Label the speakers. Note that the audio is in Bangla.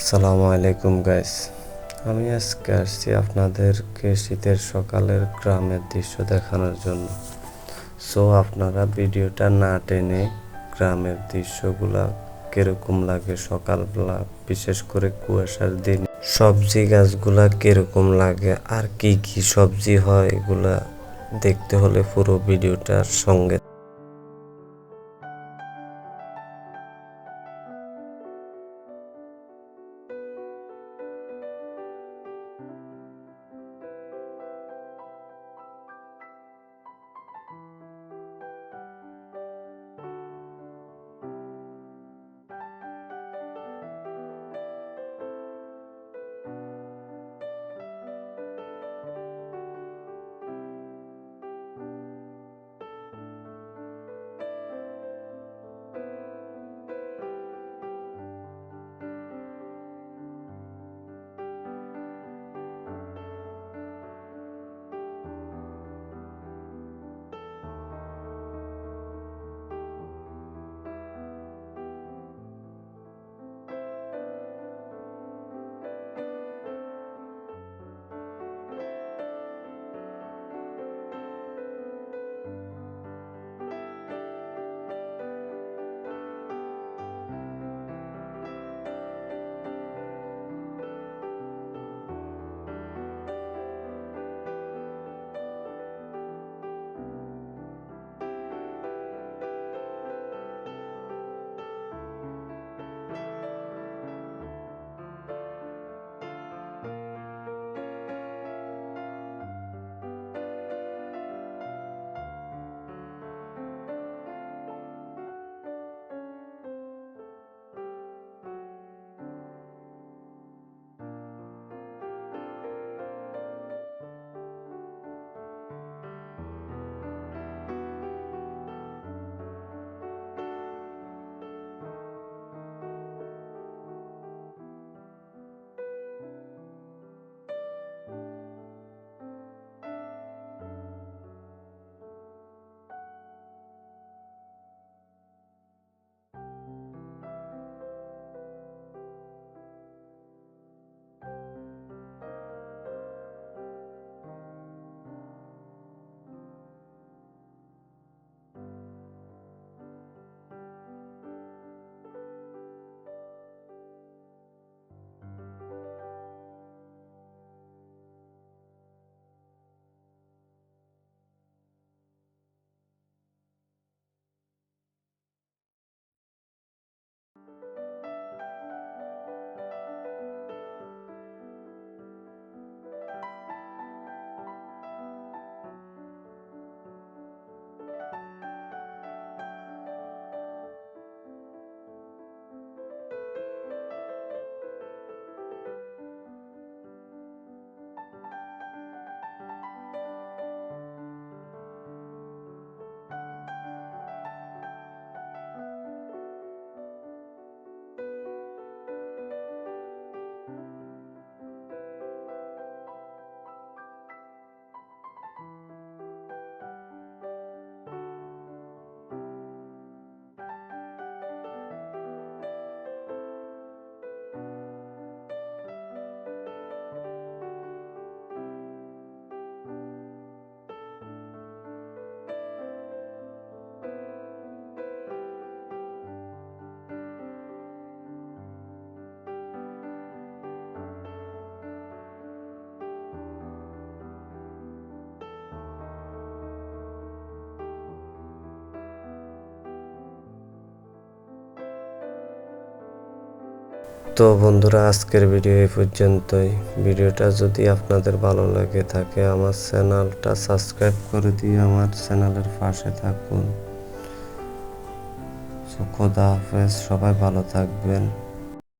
Speaker 1: আসসালামু আলাইকুম গাইস আমি আজকে আসছি আপনাদেরকে শীতের সকালের গ্রামের দৃশ্য দেখানোর জন্য। সো আপনারা ভিডিওটা না টেনে গ্রামের দৃশ্যগুলা কীরকম লাগে সকালবেলা, বিশেষ করে কুয়াশার দিন? সবজি গাছগুলা কীরকম লাগে আর কি কি সবজি হয়, এগুলা দেখতে হলে পুরো ভিডিওটার সঙ্গে তো বন্ধুরা, আজকের ভিডিও এই পর্যন্তই। ভিডিওটা যদি আপনাদের ভালো লাগে থাকে, আমার চ্যানেলটা সাবস্ক্রাইব করে দিয়ে আমার চ্যানেলের পাশে থাকুন। খোদা হাফেজ, সবাই ভালো থাকবেন।